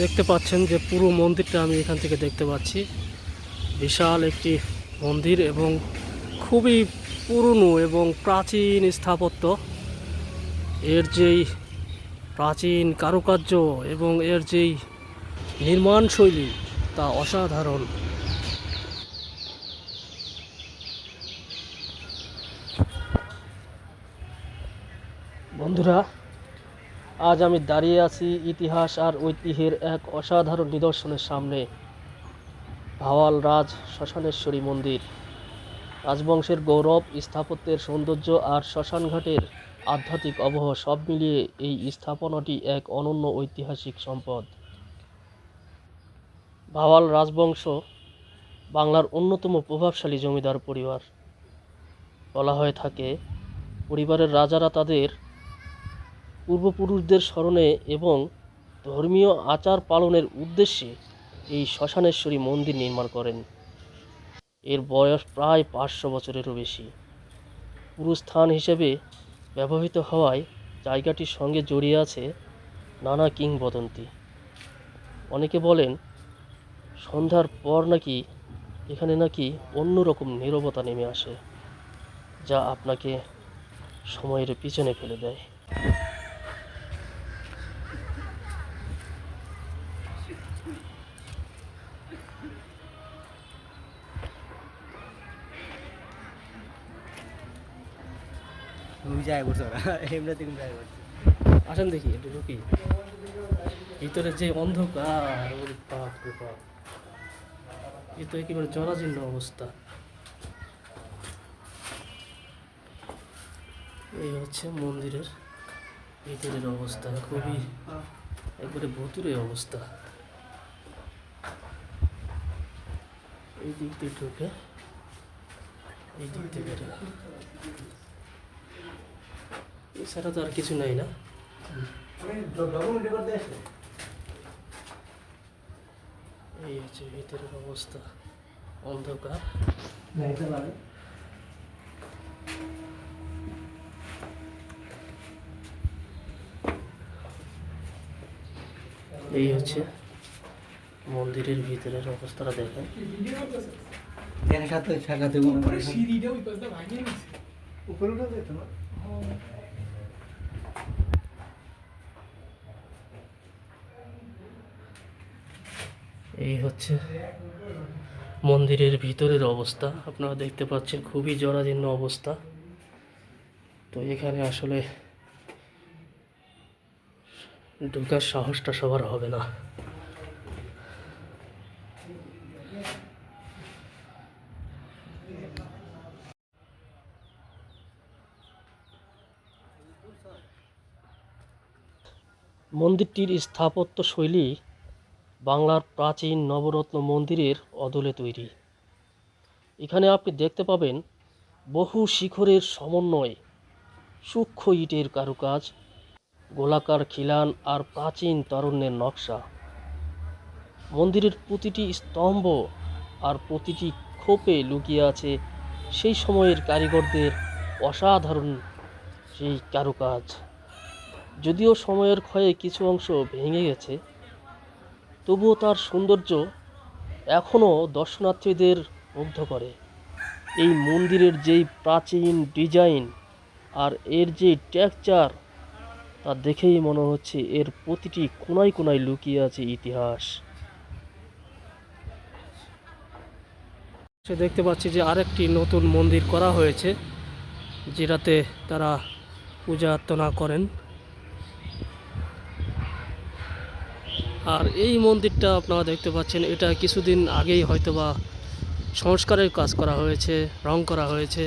দেখতে পাচ্ছেন যে পুরো মন্দিরটা আমি এখান থেকে দেখতে পাচ্ছি। বিশাল একটি মন্দির এবং খুবই পুরনো এবং প্রাচীন স্থাপত্য। এর যেই প্রাচীন কারুকার্য এবং এর যেই নির্মাণ শৈলী তা অসাধারণ। বন্ধুরা আজ আমি দাঁড়িয়ে আছি ইতিহাস আর ঐতিহ্যের এক অসাধারণ নিদর্শনের সামনে। ভাওয়াল রাজ শ্মশানেশ্বরী মন্দির। রাজবংশের গৌরব, স্থাপত্যের সৌন্দর্য আর শ্মশানঘাটের আধ্যাত্মিক অবহ সব মিলিয়ে এই স্থাপনাটি এক অনন্য ঐতিহাসিক সম্পদ। ভাওয়াল রাজবংশ বাংলার অন্যতম প্রভাবশালী জমিদার পরিবার। বলা হয়ে থাকে, পরিবারের রাজারা তাদের পূর্বপুরুষদের স্মরণে এবং ধর্মীয় আচার পালনের উদ্দেশ্যে এই শ্মশানেশ্বরী মন্দির নির্মাণ করেন। এর বয়স প্রায় পাঁচশো বছরেরও বেশি। পুরো স্থান হিসেবে ব্যবহৃত হওয়ায় জায়গাটির সঙ্গে জড়িয়ে আছে নানা কিংবদন্তি। অনেকে বলেন, সন্ধ্যার পর নাকি এখানে নাকি অন্যরকম নীরবতা নেমে আসে, যা আপনাকে সময়ের পিছনে ফেলে দেয়। যাই বলছো এমনিতে তুমি যাই বলছো আসেন দেখি, একটু ঢুকি। ভিতরে যে অন্ধকার, ওরে বাপ রে এ তো একেবারে জরাজীর্ণ অবস্থা। এই হচ্ছে মন্দিরের ভিতরের অবস্থা, খুবই একবারে ভুতুরে অবস্থা। এই দিক দিয়ে ঢুকে, এই দিক দিয়ে এছাড়া তো আর কিছু নাই না। এই হচ্ছে ভিতরের অবস্থা। অন্ধকার। এই হচ্ছে মন্দিরের ভিতরের অবস্থাটা দেখেন। দেখা সাথে সাকাতে মনে করে। সিঁড়িটা ওই পাশটা ভাঙিয়ে উপরে উঠে যেত না? এই হচ্ছে মন্দিরের ভিতরের অবস্থা। আপনারা দেখতে পাচ্ছেন খুবই জরাজীর্ণ অবস্থা। তো এখানে আসলে ঢোকার সাহসটা সবার হবে না। মন্দিরটির স্থাপত্য শৈলী বাংলার প্রাচীন নবরত্ন মন্দিরের অদলে তৈরি। এখানে আপনি দেখতে পাবেন বহু শিখরের সমন্বয়ে সূক্ষ্ম ইটের কারুকাজ, গোলাকার খিলান আর প্রাচীন তরণ্যের নকশা। মন্দিরের প্রতিটি স্তম্ভ আর প্রতিটি খোপে লুকিয়ে আছে সেই সময়ের কারিগরদের অসাধারণ সেই কারুকাজ। যদিও সময়ের ক্ষয়ে কিছু অংশ ভেঙে গেছে তবুও তার সৌন্দর্য এখনও দর্শনার্থীদের মুগ্ধ করে। এই মন্দিরের যেই প্রাচীন ডিজাইন আর এর যে টেক্সচার তা দেখেই মনে হচ্ছে এর প্রতিটি কোনায় কোনায় লুকিয়ে আছে ইতিহাস। সে দেখতে পাচ্ছি যে আরেকটি নতুন মন্দির করা হয়েছে, যেটাতে তারা পূজা অর্চনা করেন। আর এই মন্দিরটা আপনারা দেখতে পাচ্ছেন, এটা কিছুদিন আগেই হয়তোবা সংস্কারের কাজ করা হয়েছে, রং করা হয়েছে।